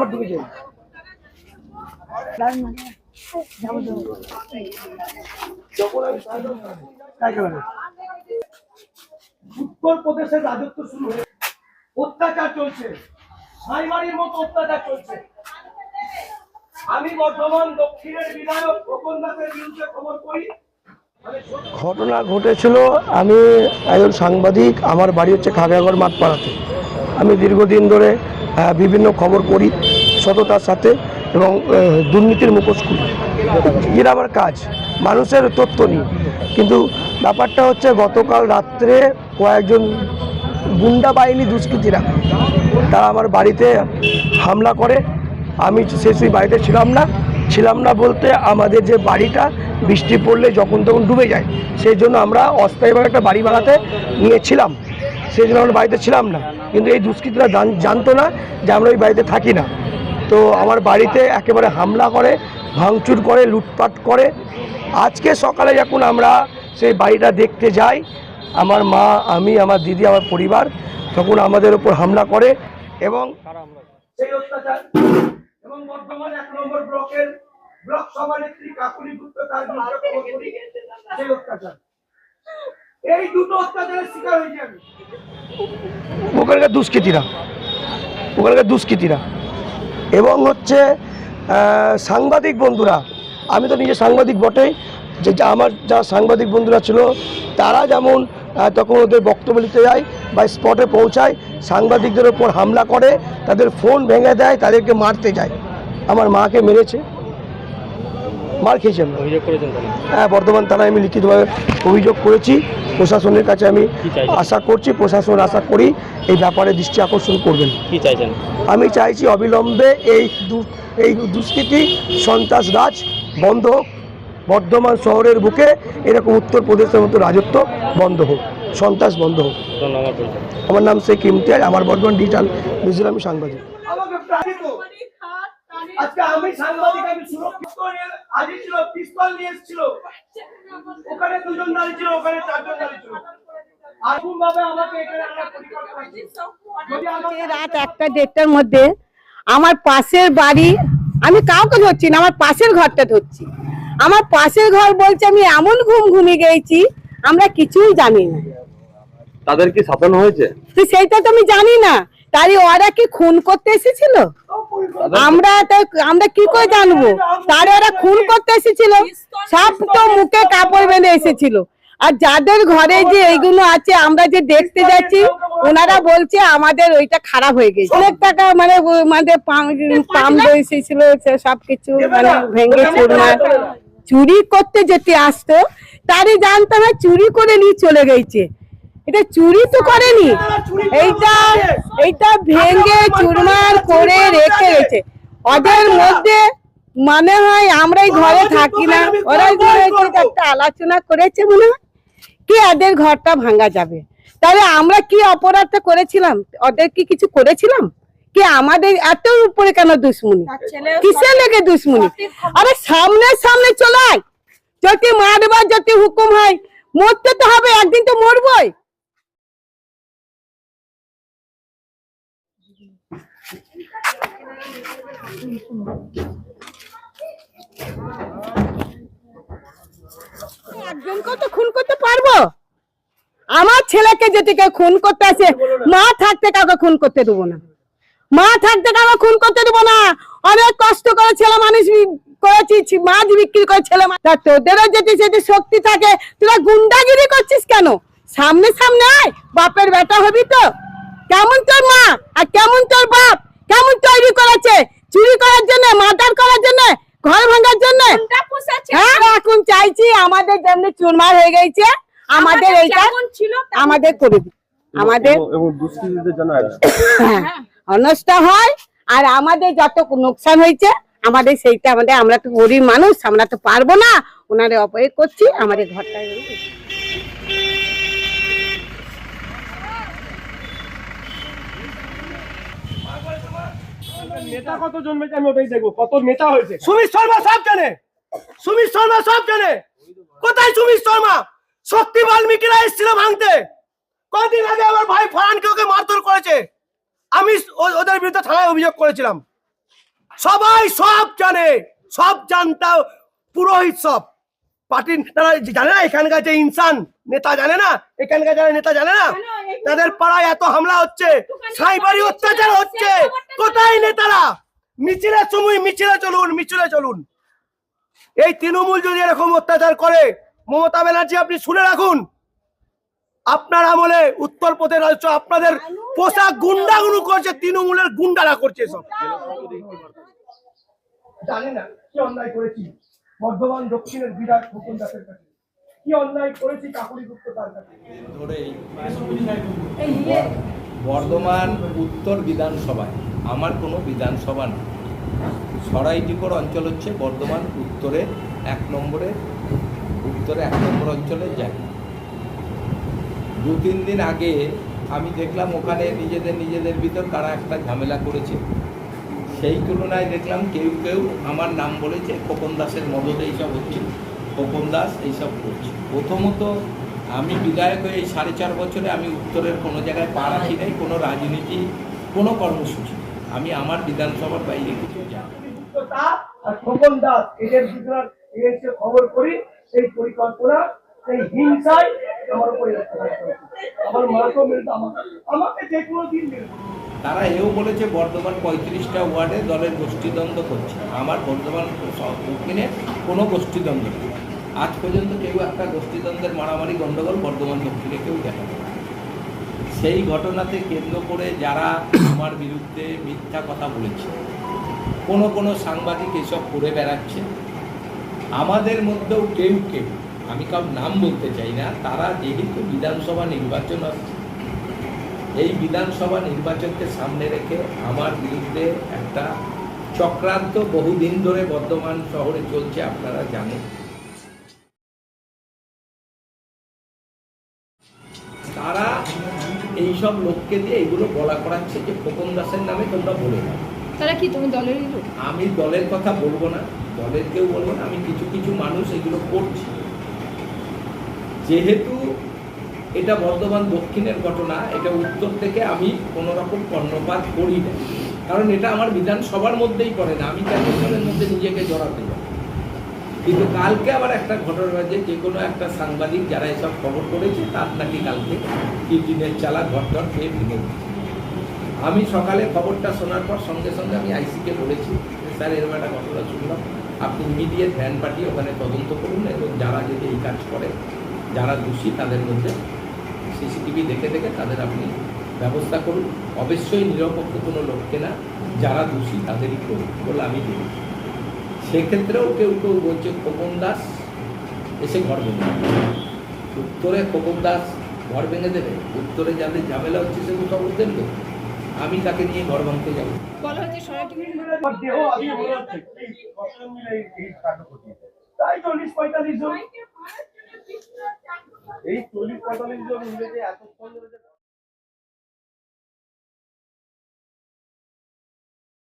ঘর ঢুকেছে যখন আমি উত্তর প্রদেশের রাজত্ব শুরু হয়ে অত্যাচার চলছে। সাইমারির মতো অত্যাচার চলছে। আমি বর্ধমান দক্ষিণের বিধায়ক খোকন দাসের বিরুদ্ধে খবর করি। ঘটনা ঘটেছিল, আমি একজন সাংবাদিক, আমার বাড়ি হচ্ছে খাগড়াগড় মাঠপাড়াতে। আমি দীর্ঘদিন ধরে বিভিন্ন খবর করি। সততার সাথে এবং দুর্নীতির মুখোশ খুলি। এটা আমার কাজ, মানুষের তথ্য নিই কিন্তু ব্যাপারটা হচ্ছে গতকাল রাত্রে কয়েকজন গুন্ডা বাহিনী দুষ্কৃতীরা, তারা আমার বাড়িতে হামলা করে। আমি সে সেই বাড়িতে ছিলাম না। ছিলাম না বলতে আমাদের যে বাড়িটা, বৃষ্টি পড়লে যখন তখন ডুবে যায়। সেই জন্য আমরা অস্থায়ীভাবে একটা বাড়ি বানাতে নিয়েছিলাম। সেই জন্য আমরা বাড়িতে ছিলাম না। কিন্তু এই দুষ্কৃতীরা জান- জানতো না যে আমরা ওই বাড়িতে থাকি না। তো আমার বাড়িতে একেবারে হামলা করে, ভাঙচুর করে, লুটপাট করে। আজকে সকালে যখন আমরা সেই বাড়িটা দেখতে যাই, আমার মা, আমি, আমার দিদি, আমার পরিবার তখন আমাদের উপর হামলা করে এবং ওখানকার দুষ্কৃতীরা ওখানকার দুষ্কৃতীরা। এবং হচ্ছে সাংবাদিক বন্ধুরা, আমি তো নিজে সাংবাদিক বটেই, যে আমার যা সাংবাদিক বন্ধুরা ছিল, তারা যেমন তখন ওদের বক্তব্য দিতে যায় বা স্পটে পৌঁছায়, সাংবাদিকদের ওপর হামলা করে, তাদের ফোন ভেঙে দেয়, তাদেরকে মারতে যায়। আমার মাকে মেরেছে। মার খেয়েছি আমরা অভিযোগ করেছেন তাহলে? হ্যাঁ বর্ধমান থানায় আমি লিখিতভাবে অভিযোগ করেছি। প্রশাসনের কাছে আমি আশা করছি প্রশাসন আশা করি এই ব্যাপারে দৃষ্টি আকর্ষণ করবেন। কি চাইছেন? আমি চাইছি অবিলম্বে এই দু- এই দুষ্কৃতি সন্ত্রাস রাজ বন্ধ হোক। বর্ধমান শহরের বুকে এরকম উত্তরপ্রদেশের মতো রাজত্ব বন্ধ হোক সন্ত্রাস বন্ধ হোক। আমার নাম শেখ ইমতিয়াজ আমার বর্ধমান ডিজিটাল নিউজের আমি সাংবাদিক। আজকে আমি সাংবাদিক আমি সুরক্ষিত আজই ছিল পিস্তল নিয়ে এসেছিল। ওখানে দুজন দাঁড়িয়ে ছিল ওখানে চারজন দাঁড়িয়ে ছিল। রাত একটা দেড়টার মধ্যে আমার পাশের বাড়ি আমি কাউকে ধরছি না আমার পাশের ঘরটা ধরছি। আমার পাশের ঘর বলছে আমি এমন ঘুম ঘুমিয়ে গেছি আমরা কিছুই জানি না। তাদের কি সাধন হয়েছে? তো সেইটা তো আমি জানি না। তাই ওরা কি খুন করতে এসেছিল? আমরা তো আমরা কি করে জানব? তারে ওরা খুন করতে এসেছিল। সব তো মুখে কাপড় বেঁধে এসেছিল। আর যাদের ঘরে যে এইগুলো আছে, আমরা যে দেখতে যাচ্ছি, ওনারা বলছে আমাদের ওইটা খারাপ হয়ে গেছে। অনেক টাকা মানে মানে পাম এসেছিল সব কিছু মানে ভেঙে চুরমার চুরি করতে যেতে আসতো তারই জানতে হয় চুরি করে নিয়ে চলে গেছে। এটা চুরি তো করেনি। এইটা এইটা ভেঙে চুরমার করে রেখে গেছে। ওদের মধ্যে মনে হয় আমরাই ঘরে থাকি না ওরাই একটা আলোচনা করেছে মনে হয় কি এদের ঘরটা ভাঙা যাবে। তাহলে আমরা কি অপরাধটা করেছিলাম? ওদের কি কিছু করেছিলাম? কি আমাদের এত উপরে কেন দুশ্মনী? কিসে লেগে দুশ্মনী? আরে সামনে সামনে চলাই যদি মারবার যদি হুকুম হয় মরতে তো হবে একদিন তো মরবই। একজনকেও তো খুন করতে পারব? আমার ছেলেকে যদি কেউ খুন করতে আসে, মা থাকতে কাউকে খুন করতে দেবো না। মা থাকতে কাউকে খুন করতে দেবো না। অনেক কষ্ট করে ছেলে মানুষ করেছি মাছ বিক্রি করে ছেলে তা তোদেরও যদি যদি শক্তি থাকে, তোরা গুন্ডাগিরি করছিস কেন? সামনে সামনে আয়, বাপের বেটা হবি তো। কেমন তোর মা? আর কেমন তোর বাপ? কেমন তৈরি করেছে? চুরি করার জন্য, মার্ডার করার জন্য? ঘর ভাঙার জন্য? হ্যাঁ এখন চাইছি আমাদের যেমনি চুরমার হয়ে গেছে আমাদের এইটা আমাদের করে দিন। আমাদের এবং দুষ্কৃতীদের জন্য হ্যাঁ, অনষ্ট হয় আর আমাদের যত নোকসান হয়েছে আমাদের সেইটা আমাদের আমরা তো গরিব মানুষ আমরা তো পারব না। ওনারে অপয় করছি আমাদের ঘরটা নেতা কত জন্মেছে আমি ওটাই দেখব। কত নেতা হয়েছে। সুমিত শর্মা সব জানে সুমিত শর্মা সব জানে কোথায় সুমিত শর্মা? শক্তি বাল্মীকিরা এসেছিল ভাঙতে। কদিন আগে আমার ভাই ফারানকে ওকে মারধর করেছে। আমি ওদের বিরুদ্ধে থানায় অভিযোগ করেছিলাম। সবাই সব জানে সব জানতা পুরোহিত সব। পার্টির তারা জানে না এখানকার যে ইনসান নেতা জানে না এখানকার যারা নেতা জানে না তাদের পাড়ায় এত হামলা হচ্ছে সাইবারি অত্যাচার হচ্ছে। কোথায় নেতারা মিছিলের সময় মিছিলে চলুন মিছিলে চলুন। এই তৃণমূল যদি এরকম অত্যাচার করে মমতা ব্যানার্জি আপনি শুনে রাখুন। আপনার আমলে উত্তরপ্রদেশ রাজ্য আপনাদের পোশাক গুন্ডাগুলো করছে তৃণমূলের গুন্ডারা করছে সব। জানি না কি অন্যায় করেছি? বর্ধমান দক্ষিণের বিরাট খোকন দাসের কাছে। কি অন্যায় করেছি কাকুরি গুপ্ত তার কাছে? ধরেই। বর্ধমান উত্তর বিধানসভায়। আমার কোনো বিধানসভা নেই। সরাইটিকর অঞ্চল হচ্ছে বর্ধমান উত্তরে এক নম্বরে, উত্তরে এক নম্বর অঞ্চলে যায়। দু তিন দিন আগে আমি দেখলাম ওখানে নিজেদের নিজেদের ভিতর তারা একটা ঝামেলা করেছে। সেই তুলনায় দেখলাম কেউ কেউ আমার নাম বলেছে, খোকন দাসের মদতে এইসব হচ্ছে, খোকন দাস এইসব করছে। প্রথমত আমি বিধায়ক হয়ে এই সাড়ে চার বছরে আমি উত্তরের কোনো জায়গায় পা রাখি নাই কোনো রাজনীতি কোনো কর্মসূচি আমি আমার বিধানসভার বাইরে কিছু জানি খোকন দাস এদের ভিতরে এসে খবর করি সেই পরিকল্পনা সেই হিংসায় আমার উপরে আমার মাকেও আমাকে যে কোনো দিন তারা এও বলেছে বর্ধমান পঁয়ত্রিশটা ওয়ার্ডে দলের গোষ্ঠীদ্বন্দ্ব করছে। আমার বর্ধমান দক্ষিণে কোনো গোষ্ঠীদ্বন্দ্ব নেই। আজ পর্যন্ত কেউ একটা গোষ্ঠীদ্বন্দ্বের মারামারি গণ্ডগোল বর্ধমান দক্ষিণে কেউ দেখা সেই ঘটনাতে কেন্দ্র করে যারা আমার বিরুদ্ধে মিথ্যা কথা বলেছে, কোনো কোনো সাংবাদিক এসব করে বেড়াচ্ছে, আমাদের মধ্যেও কেউ কেউ, আমি কাউ নাম বলতে চাই না, তারা যেহেতু বিধানসভা নির্বাচন আসছে, এই বিধানসভা নির্বাচনকে সামনে রেখে আমার বিরুদ্ধে একটা চক্রান্ত বহুদিন ধরে বর্ধমান শহরে চলছে, আপনারা জানেন। এইসব লোককে দিয়ে এগুলো বলা করাচ্ছে যে খোকন দাসের নামে তোমরা বলে দাও। তারা কি তুমি দলেরই লোক? আমি দলের কথা বলব না দলের কেউ বলব না আমি কিছু কিছু মানুষ এগুলো করছি। যেহেতু এটা বর্ধমান দক্ষিণের ঘটনা এটা উত্তর থেকে আমি কোনো রকম কর্ণপাত করি না। কারণ এটা আমার বিধানসভার মধ্যেই পড়ে না আমি এখানের মধ্যে নিজেকে জড়াতে যাব? কিন্তু কালকে আবার একটা ঘটনা হয়েছে যে কোনো একটা সাংবাদিক যারা এসব খবর করেছে, তার নাকি কালকে দিনের চালা ঘর ঘর খেয়ে ভেঙে। আমি সকালে খবরটা শোনার পর সঙ্গে সঙ্গে আমি আইসিকে বলেছি স্যার, এরকম একটা ঘটনা শুনলাম। আপনি ইমিডিয়েট ভ্যান পাঠিয়ে ওখানে তদন্ত করুন এবং যারা যদি এই কাজ করে, যারা দোষী, তাদের মধ্যে সিসিটিভি দেখে দেখে তাদের আপনি ব্যবস্থা করুন। অবশ্যই নিরপেক্ষ কোনো লোককে না, যারা দোষী, তাদেরই করুন বলে আমি দিই সেক্ষেত্রেও কেউ কেউ বলছে খোকন দাস এসে ঘর ভেঙে উত্তরে খোকন দাস ঘর ভেঙে দেবে উত্তরে যাদের ঝামেলা হচ্ছে সেগুলো ওদের লোক আমি তাকে নিয়ে ঘর ভাঙতে যাব। বলা হচ্ছে এই-। তাই চল্লিশ পঁয়তাল্লিশ জন এই চল্লিশ পঁয়তাল্লিশ জন এতক্ষণ ধরে যে